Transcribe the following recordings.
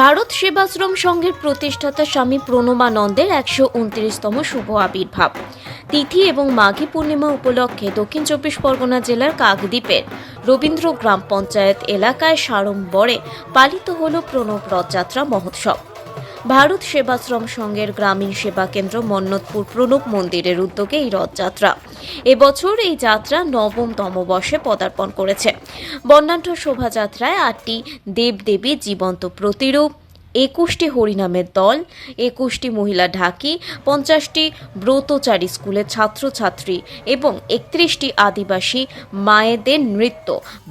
ভারত সেবাশ্রম সংঘের প্রতিষ্ঠাতা স্বামী প্রণবানন্দের একশো উনত্রিশতম শুভ আবির্ভাব। তিথি এবং মাঘী পূর্ণিমা উপলক্ষে দক্ষিণ চব্বিশ পরগনা জেলার কাকদ্বীপের রবীন্দ্র গ্রাম পঞ্চায়েত এলাকায় সাড়ম্বরে পালিত হল প্রণব রথযাত্রা মহোৎসব। ভারত সেবাশ্রম সংঘের গ্রামীণ সেবা কেন্দ্র মন্নতপুর প্রণব মন্দিরের উদ্যোগে এই রথযাত্রা। এবছর এই যাত্রা নবমতম বর্ষে পদার্পণ করেছে। বর্ণাঢ্য শোভাযাত্রায় আটটি দেবদেবী জীবন্ত প্রতিরূপ, একুশটি হরিনামের দল, একুশটি মহিলা ঢাকি, পঞ্চাশটি ব্রতচারী স্কুলের ছাত্রছাত্রী এবং একত্রিশটি আদিবাসী মায়েদের নৃত্য,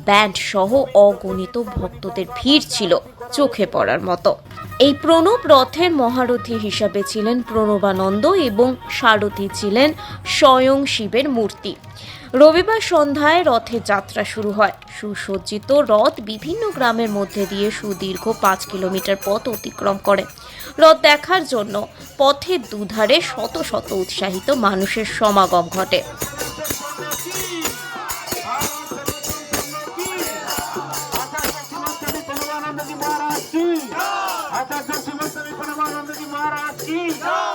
ব্যান্ড সহ অগণিত ভক্তদের ভিড় ছিল চোখে পড়ার মতো। এই প্রণব রথের মহারথী হিসাবে ছিলেন প্রণবানন্দ এবং সারথী ছিলেন স্বয়ং শিবের মূর্তি। রবিবার সন্ধ্যায় রথের যাত্রা শুরু হয়। সুসজ্জিত রথ বিভিন্ন গ্রামের মধ্যে দিয়ে সুদীর্ঘ পাঁচ কিলোমিটার পথ অতিক্রম করে। রথ দেখার জন্য পথের দুধারে শত শত উৎসাহিত মানুষের সমাগম ঘটে। आचार्य शिवस्वामी परमानंद जी महाराज की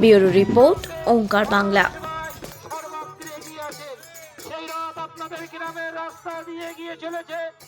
ব্যুরো রিপোর্ট ওঙ্কার বাংলা। সেই রাত আপনাদের গ্রামের রাস্তা দিয়ে গিয়ে চলেছে।